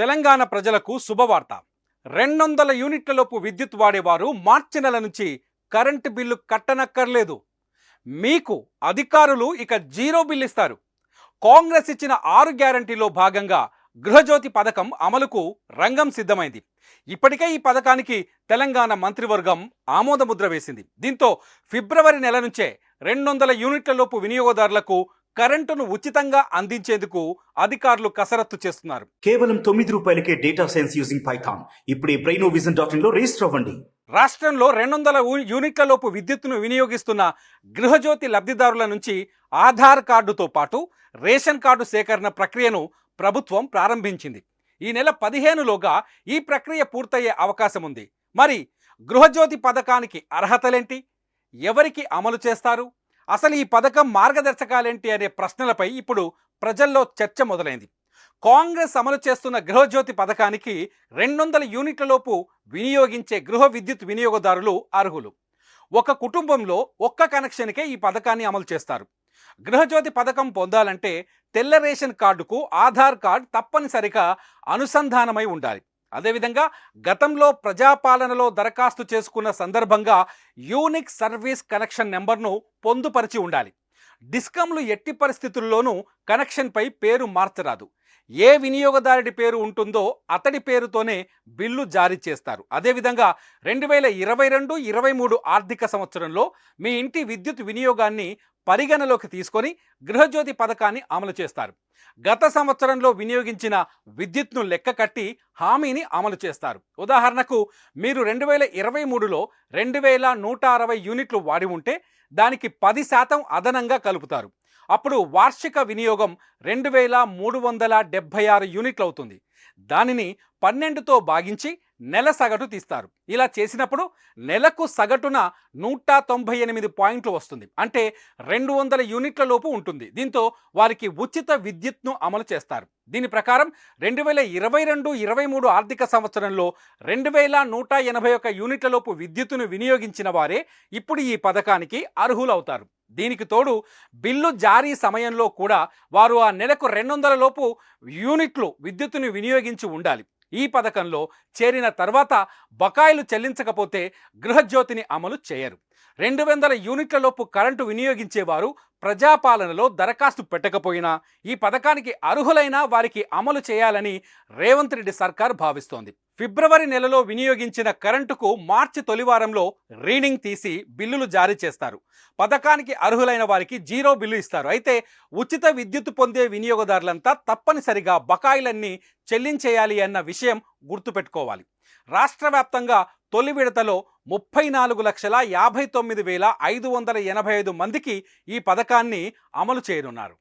తెలంగాణ ప్రజలకు శుభవార్త. రెండొందల యూనిట్లలోపు విద్యుత్ వాడేవారు మార్చి నెల నుంచి కరెంటు బిల్లు కట్టనక్కర్లేదు. మీకు అధికారులు ఇక జీరో బిల్ ఇస్తారు. కాంగ్రెస్ ఇచ్చిన ఆరు గ్యారంటీలో భాగంగా గృహజ్యోతి పథకం అమలుకు రంగం సిద్ధమైంది. ఇప్పటికే ఈ పథకానికి తెలంగాణ మంత్రివర్గం ఆమోదముద్ర వేసింది. దీంతో ఫిబ్రవరి నెల నుంచే రెండు వందల యూనిట్లలోపు వినియోగదారులకు కరెంటును ఉచితంగా అందించేందుకు అధికారులు కసరత్తు చేస్తున్నారు. కేవలం తొమ్మిది రూపాయలకే డేటా సైన్స్ యూజింగ్ పైథాన్. ఇప్పుడే బ్రెయినో విజన్ డాట్ రిజిస్టర్ అవ్వండి రాష్ట్రంలో రెండు వందల యూనిట్లలోపు విద్యుత్తును వినియోగిస్తున్న గృహజ్యోతి లబ్ధిదారుల నుంచి ఆధార్ కార్డుతో పాటు రేషన్ కార్డు సేకరణ ప్రక్రియను ప్రభుత్వం ప్రారంభించింది. ఈ నెల పదిహేనులోగా ఈ ప్రక్రియ పూర్తయ్యే అవకాశం ఉంది. మరి గృహజ్యోతి పథకానికి అర్హతలేంటి? ఎవరికి అమలు చేస్తారు? అసలు ఈ పథకం మార్గదర్శకాలేంటి అనే ప్రశ్నలపై ఇప్పుడు ప్రజల్లో చర్చ మొదలైంది. కాంగ్రెస్ అమలు చేస్తున్న గృహజ్యోతి పథకానికి రెండు వందల యూనిట్లలోపు వినియోగించే గృహ విద్యుత్ వినియోగదారులు అర్హులు. ఒక కుటుంబంలో ఒక్క కనెక్షన్కే ఈ పథకాన్ని అమలు చేస్తారు. గృహజ్యోతి పథకం పొందాలంటే తెల్ల రేషన్ కార్డుకు ఆధార్ కార్డ్ తప్పనిసరిగా అనుసంధానమై ఉండాలి. అదేవిధంగా గతంలో ప్రజాపాలనలో దరఖాస్తు చేసుకున్న సందర్భంగా యూనిక్ సర్వీస్ కనెక్షన్ నెంబర్ను పొందుపరిచి ఉండాలి. డిస్కంలు ఎట్టి పరిస్థితుల్లోనూ కనెక్షన్పై పేరు మార్చరాదు. ఏ వినియోగదారుడి పేరు ఉంటుందో అతడి పేరుతోనే బిల్లు జారీ చేస్తారు. అదేవిధంగా రెండు వేల ఇరవై రెండు ఇరవై మూడు ఆర్థిక సంవత్సరంలో మీ ఇంటి విద్యుత్ వినియోగాన్ని పరిగణలోకి తీసుకొని గృహజ్యోతి పథకాన్ని అమలు చేస్తారు. గత సంవత్సరంలో వినియోగించిన విద్యుత్ను లెక్క కట్టి హామీని అమలు చేస్తారు. ఉదాహరణకు మీరు రెండు వేల ఇరవై మూడులో రెండు వేల నూట అరవై యూనిట్లు వాడి ఉంటే దానికి పది శాతం అదనంగా కలుపుతారు. అప్పుడు వార్షిక వినియోగం రెండు వేల మూడు వందల డెబ్భై ఆరు యూనిట్లు అవుతుంది దానిని పన్నెండుతో భాగించి నెల సగటు తీస్తారు. ఇలా చేసినప్పుడు నెలకు సగటున నూట తొంభై ఎనిమిది పాయింట్లు వస్తుంది. అంటే రెండు వందల యూనిట్ల లోపు ఉంటుంది. దీంతో వారికి ఉచిత విద్యుత్ను అమలు చేస్తారు. దీని ప్రకారం రెండు వేల ఇరవై రెండు ఇరవై మూడు ఆర్థిక సంవత్సరంలో రెండు వేల నూట ఎనభై ఒక్క యూనిట్లలోపు విద్యుత్తును వినియోగించిన వారే ఇప్పుడు ఈ పథకానికి అర్హులవుతారు. దీనికి తోడు బిల్లు జారీ సమయంలో కూడా వారు ఆ నెలకు రెండు వందల లోపు యూనిట్లు విద్యుత్తును వినియోగించి ఉండాలి. ఈ పథకంలో చేరిన తర్వాత బకాయిలు చెల్లించకపోతే గృహజ్యోతిని అమలు చేయరు. రెండు వందల యూనిట్లలోపు కరెంటు వినియోగించేవారు ప్రజాపాలనలో దరఖాస్తు పెట్టకపోయినా ఈ పథకానికి అర్హులైన వారికి అమలు చేయాలని రేవంత్ రెడ్డి సర్కార్ భావిస్తోంది. ఫిబ్రవరి నెలలో వినియోగించిన కరెంటుకు మార్చి తొలివారంలో రీడింగ్ తీసి బిల్లులు జారీ చేస్తారు. పథకానికి అర్హులైన వారికి జీరో బిల్లు ఇస్తారు. అయితే ఉచిత విద్యుత్ పొందే వినియోగదారులంతా తప్పనిసరిగా బకాయిలన్నీ చెల్లించేయాలి అన్న విషయం గుర్తుపెట్టుకోవాలి. రాష్ట్ర వ్యాప్తంగా తొలి విడతలో ముప్పై నాలుగు లక్షల యాభై తొమ్మిది వేల ఐదు వందల ఎనభై ఐదు మందికి ఈ పథకాన్ని అమలు చేయనున్నారు.